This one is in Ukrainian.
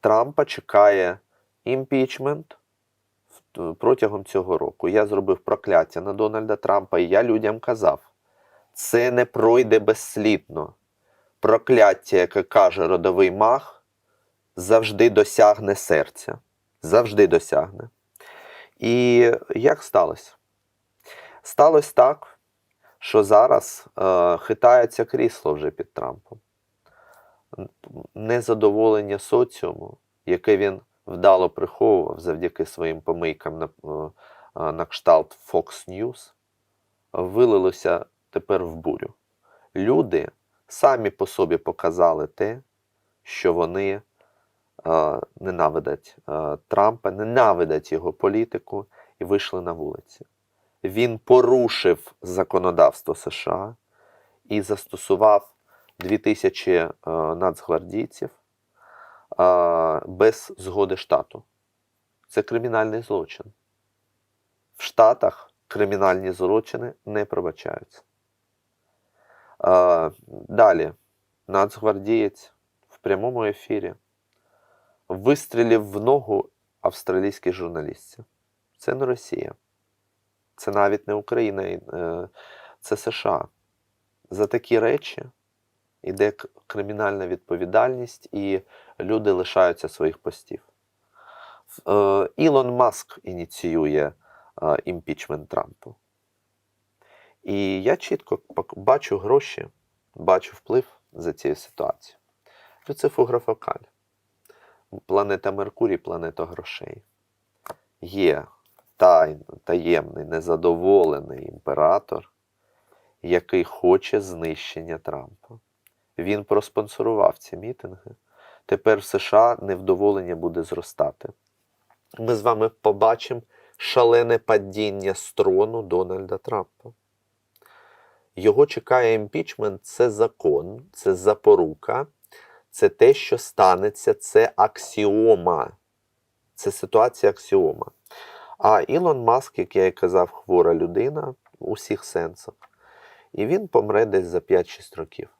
Трампа чекає імпічмент протягом цього року. Я зробив прокляття на Дональда Трампа, і я людям казав: це не пройде безслідно. Прокляття, яке каже родовий маг, завжди досягне серця. Завжди досягне. І як сталося? Сталося так, що зараз е, хитається крісло вже під Трампом. Незадоволення соціуму, яке він вдало приховував завдяки своїм помийкам на, е, е, на кшталт Fox News, вилилося тепер в бурю. Люди самі по собі показали те, що вони е, ненавидять е, Трампа, ненавидять його політику і вийшли на вулиці. Він порушив законодавство США і застосував 2000 е, нацгвардійців без згоди штату. Це кримінальний злочин. В Штатах кримінальні злочини не пробачаються. Далі, нацгвардієць в прямому ефірі вистрілив в ногу австралійській журналістці. Це не Росія. Це навіть не Україна, е, це США. За такі речі йде к- кримінальна відповідальність, і люди лишаються своїх постів. Е, Ілон Маск ініціює е, імпічмент Трампу. І я чітко бачу гроші, бачу вплив за цією ситуацією. Люцифу Каль. Планета Меркурій, планета грошей. Є таємний, незадоволений імператор, який хоче знищення Трампа. Він проспонсорував ці мітинги. Тепер в США невдоволення буде зростати. Ми з вами побачимо шалене падіння з трону Дональда Трампа. Його чекає імпічмент це закон, це запорука, це те, що станеться, це аксіома. Це ситуація аксіома. А Ілон Маск, як я і казав, хвора людина в усіх сенсах. І він помре десь за 5-6 років.